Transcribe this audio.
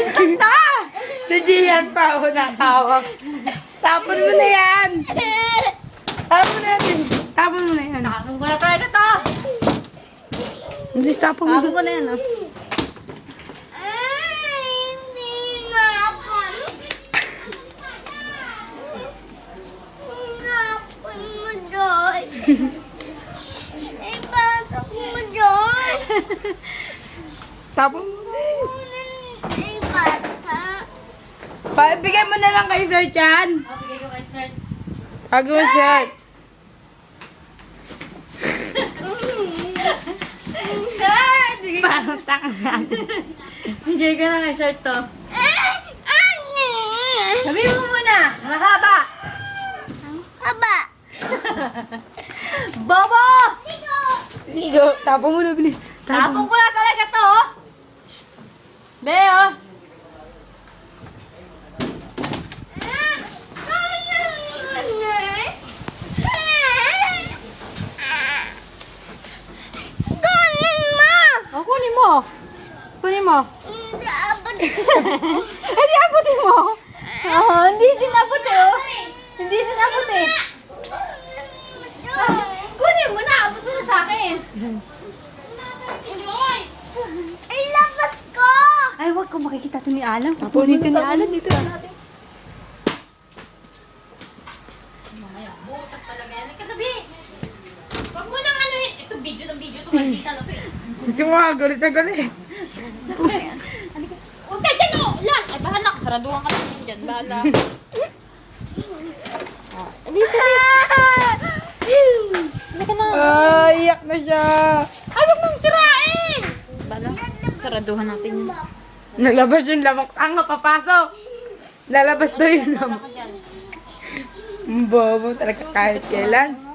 Stop na! Si Gian pa ako natawag. Tapon mo na yan. Tapon mo na yan. Tapon mo na yan. Tapon ko na talaga to. Hindi, tapon mo. Tapon ko na yan, oh. Hindi na ako. Hinapon mo doon. Ipasok mo doon. Na yan. Ipasa. Pa, bigay mo na lang kay Sir Chan. Oh, bigay ko kay sir. Pag mo, Sir. Sir! Bigay, Parang tanga natin. bigay ko na kay sir to. Eh, ano? Sabihin mo muna. Mahaba. Aba. Bobo! Ligo. Tapon mo na, bilis. Tapon ko na talaga to, oh. Shh. Be, oh. Kunin mo! Oh, kunin mo. Kunin mo. Hindi abot. Hindi abutin mo. Oh, hindi din abot eh, oh. Hindi din abot eh. Kunin mo na, abot mo na sa akin. Ay, labas ko! Ay, wag ko makikita to ni Alam. Mo ni Alam, dito na natin. Butas talaga yan. Katabi! Huwag mo nang ano eh. Ito video ng video. Ito kandita na to eh. Ito mo, galit na galit. Huwag ka dyan oh! Lan! Ay bahala ka. Saraduhan ka din dyan. Bahala. Hindi, sir. Hindi ka na. Ay, iyak na siya. Ay, huwag mong sirain! Bahala. Saraduhan natin yun. Nalabas yung lamok. Ang papasok. Lalabas daw yung lamok. Bahala ka dyan. Ang bobo talaga kahit kailan.